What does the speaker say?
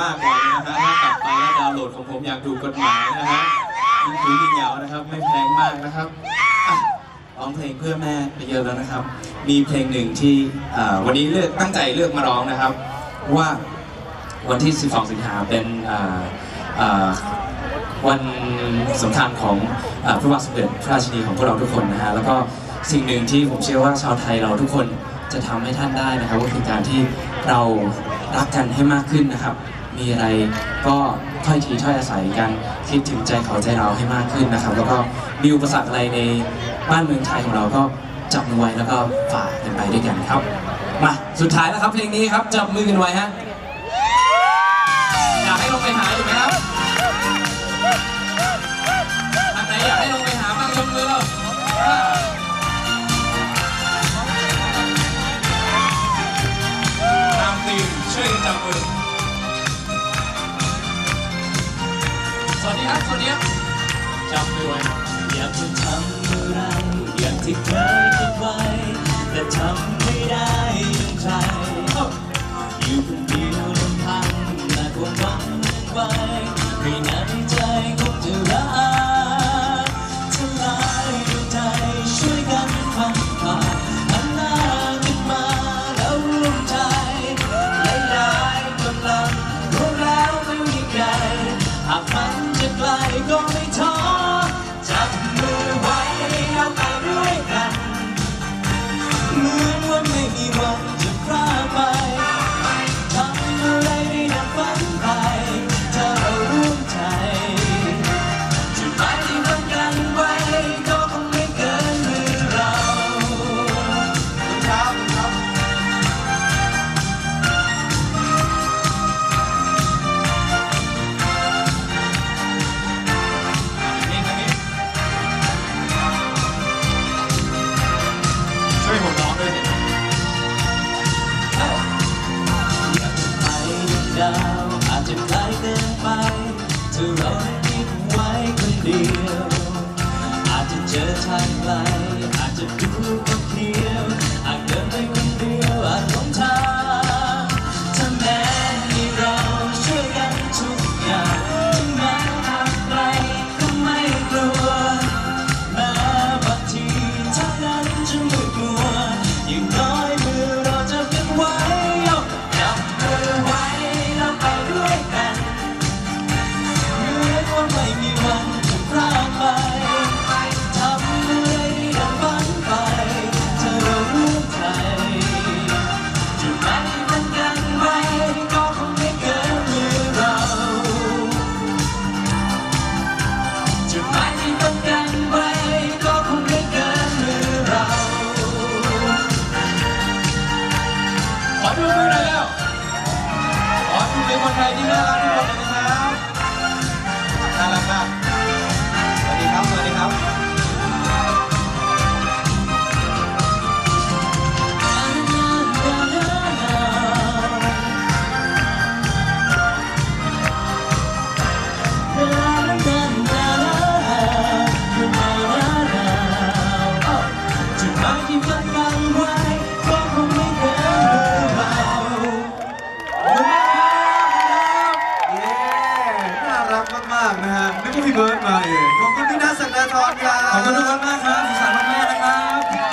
มากกว่านี้นะฮะถ้ากลับไปแล้วดาวน์โหลดของผมอย่างถูกกฎหมายนะฮะยิ่งคุยยิ่งยาวนะครับ ไม่แพงมากนะครับอะร้องเพลงเพื่อแม่ไปเยอะแล้วนะครับ มีเพลงหนึ่งที่อ่าวันนี้เลือกตั้งใจเลือกมาร้องนะครับ ว่าวันที่ 12 สิงหาเป็นอ่าอ่าวันสำคัญของอพระบาทสมเด็จพระราชินีของพวกเราทุกคนนะฮะแล้วก็ สิ่งหนึ่งที่ผมเชื่อว่าชาวไทยเราทุกคนจะทำให้ท่านได้นะครับก็คือการที่เรารักกันให้มากขึ้นนะครับ มีอะไรก็ถ้อยทีถ้อยอาศัยกันคิดถึงใจเขาใจเราให้มากขึ้นนะครับ แล้วก็มีอุปสรรคอะไรในบ้านเมืองไทยของเราก็จับมือไว้แล้วก็ฝ่ากันไปด้วยกันครับมาสุดท้ายแล้วครับเพลงนี้ครับจับมือกันไว้ฮะอยากให้ลงไปหาอยู่ไหมครับ นี้ยจำด้วยอยากจะทำอะไรอย่างที่เคยคิดไว้แต่ทำไม่ได้ดัง ดาวอาจจะไกลเกินไปถ้าเราคิดไว้คนเดียว อาจจะเจอทางไกล ดูมือคนไทยที่น่ารักทุกคนเลยนะครับน่ารักมากสวัสดีครับ สวัสดีครับจุดหมายที่ต้องการไว้ากๆนะฮะนึกว่าพี่เบิร์ดมาเองขอบคุณพี่นัทสักดาทรครับขอบคุณทุกคนมากครับสุขสันต์วันแม่นะครับ